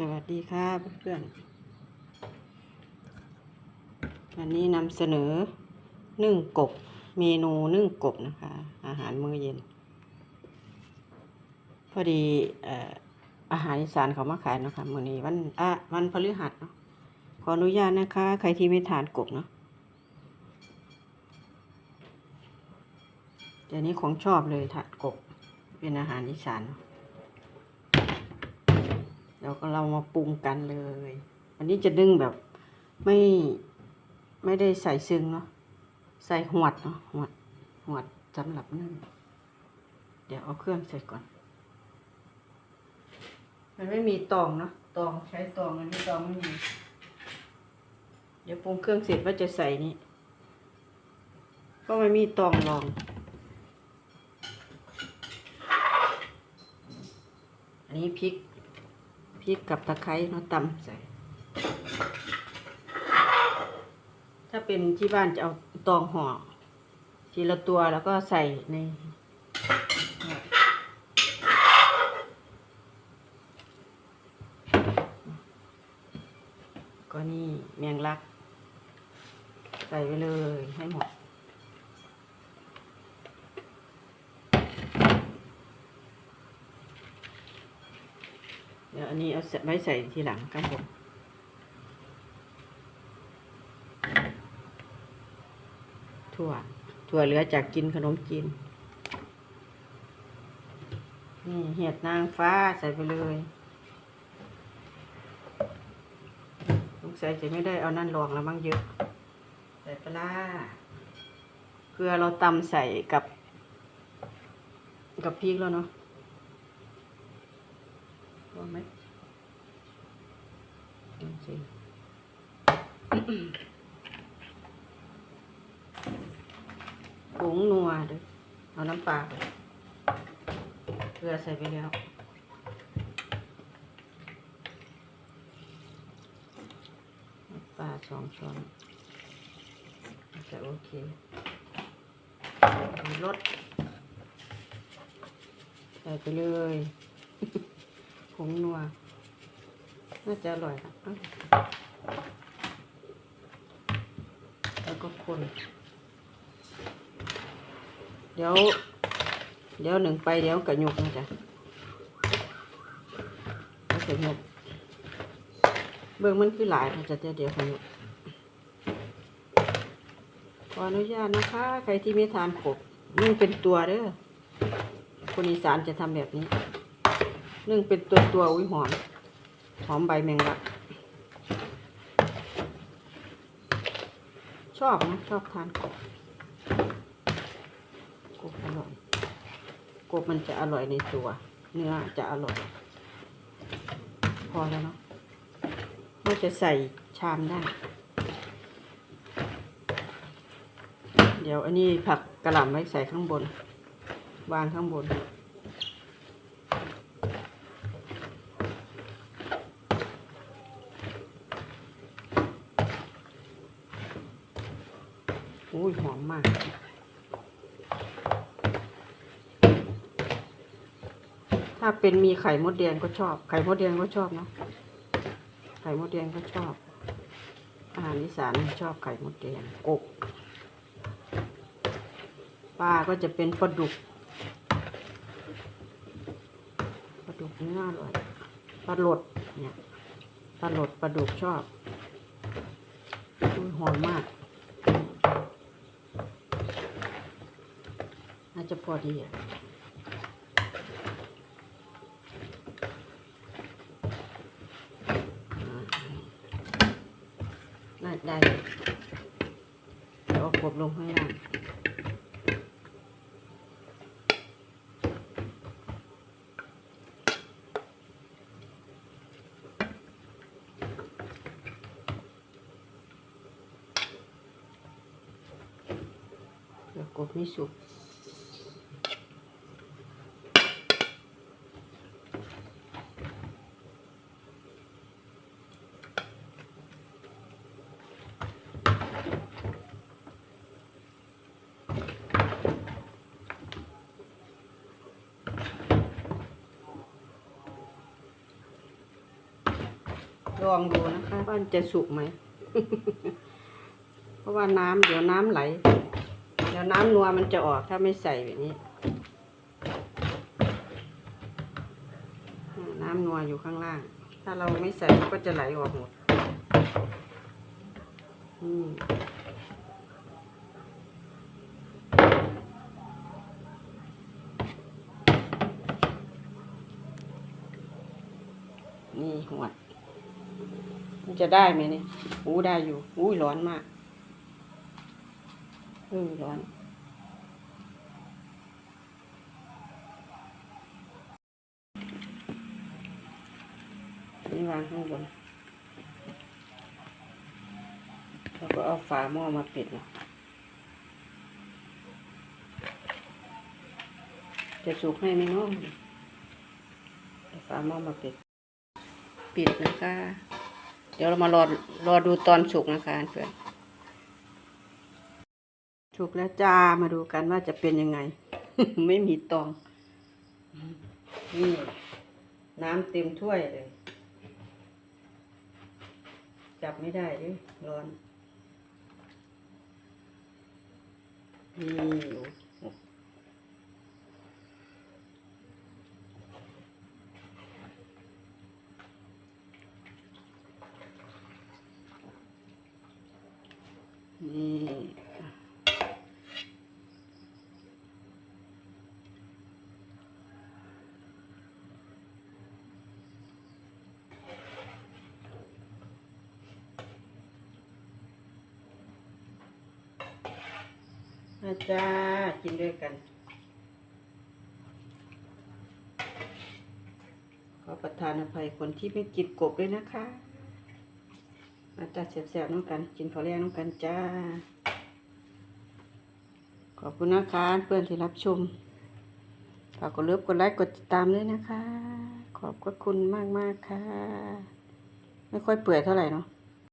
สวัสดีค่ะเพื่อนวันนี้นำเสนอนึ่งกบ เมนูนึ่งกบนะคะ อาหารมื้อเย็น พอดีอาหารอีสานเขามาขายนะคะมื้อนี้วันอะวันพฤหัสเนาะขออนุญาตนะคะ ใครที่ไม่ทานกบเนาะเดี๋ยวนี้ของชอบเลยทานกบเป็นอาหารอีสานเนาะ ดี๋ยวก็เรามาปรุงกันเลย อันนี้จะนึ่งแบบไม่ไม่ได้ใส่ซึ้งเนาะใส่หวดเนาะหวดหวดสำหรับนึ่งเดี๋ยวเอาเครื่องใส่ก่อน มันไม่มีตองเนาะตองใช้ตองมันไม่ตองไม่มีเดี๋ยวปรุงเครื่องเสร็จว่าจะใส่นี่ก็ไม่มีตองรอง อันนี้พริก ริกกับตะไคร้เนาะตำใส่ ถ้าเป็นที่บ้านจะเอาตองห่อทีละตัวแล้วก็ใส่ในก็นี่แมงลัก ใส่ไปเลยให้หมด ดี๋ยวอันนี้เอาไว้ใส่ทีหลังครับผมถั่ว ถั่วเหลือจากกินขนมจีน นี่เห็ดนางฟ้าใส่ไปเลยสงสัยจะไม่ได้เอานั่นลองแล้วมั้งเยอะ ใส่ปลาร้าเกลือเราตำใส่กับ กับพริกแล้วเนาะ พอไหมดูสิผงนัวเด้อเอาน้ำปลาไปเกลือใส่ไปแล้วปลาสองช้อนจะโอเครสใส่ไปเลย ผงนัว น่าจะอร่อยนะแล้วก็คน เดี๋ยว เดี๋ยวหนึ่งไปเดี๋ยวกระยุกนะจ๊ะแล้วกระยุกเบื้องมันคือหลายนะจ๊ะเดี๋ยวเดี๋ยวกระยุกขออนุญาตนะคะ ใครที่ไม่ทานกบนึ่งเป็นตัวเด้อคนอีสานจะทำแบบนี้ นึ่งเป็นตัวตัวๆอุ้ยหอม หอมใบแมงลัก ชอบนะ ชอบทานกบกบอร่อยกบมันจะอร่อยในตัว เนื้อจะอร่อย พอแล้วเนาะเราจะใส่ชามได้ เดี๋ยวอันนี้ผักกระหล่ำไว้ใส่ข้างบน วางข้างบน อุ้ยหอ มากถ้าเป็นมีไข่มดแดงก็ชอบ ไข่มดแดงก็ชอบเนาะไข่มดแดงก็ชอบ อาหารอีสานชอบไข่มดแดงกบปลาก็จะเป็นปลาดุกปลาดุกเนื้ออร่อยปลาหลดเนี่ยปลาหลดปลาดุกชอบหอมมาก จะพอดีอะน่าได้เลยเดี๋ยวเอากบลงข้างล่างเดี๋ยวกบไม่สุก ลองดูนะคะว่ามันจะสุกไหม เพราะว่าน้ำเดี๋ยวน้ำไหล เดี๋ยวน้ำนัวมันจะออกถ้าไม่ใส่แบบนี้ น้ำนัวอยู่ข้างล่าง ถ้าเราไม่ใส่มันก็จะไหลออกหมดอืมนี่หัว มันจะได้ไหมเนี่ยอู้ได้อยู่ อู้ร้อนมากเออร้อนนี่วางข้างบนแล้วก็เอาฝาหม้อมาปิดนะจะสุกให้ไหมน้องฝาหม้อมาปิด ปิดนะคะ เดี๋ยวเรามารอรอดูตอนสุกนะคะเพื่อนสุกแล้วจ้ามาดูกันว่าจะเป็นยังไง ไม่มีตองนี่น้ำเต็มถ้วยเลย จับไม่ได้ดิร้อนนี่อยู่นี่ อาจารย์กินด้วยกัน ขอประทานอภัยคนที่ไม่กินกบด้วยนะคะ มาจัดแสบๆน้องกัน กินข้าวแรงน้องกันจ้า ขอบคุณนะคะเพื่อนที่รับชม ฝากกดเลิฟกดไลค์กดติดตามด้วยนะคะ ขอบคุณมากๆค่ะ ไม่ค่อยเปื่อยเท่าไหร่เนาะ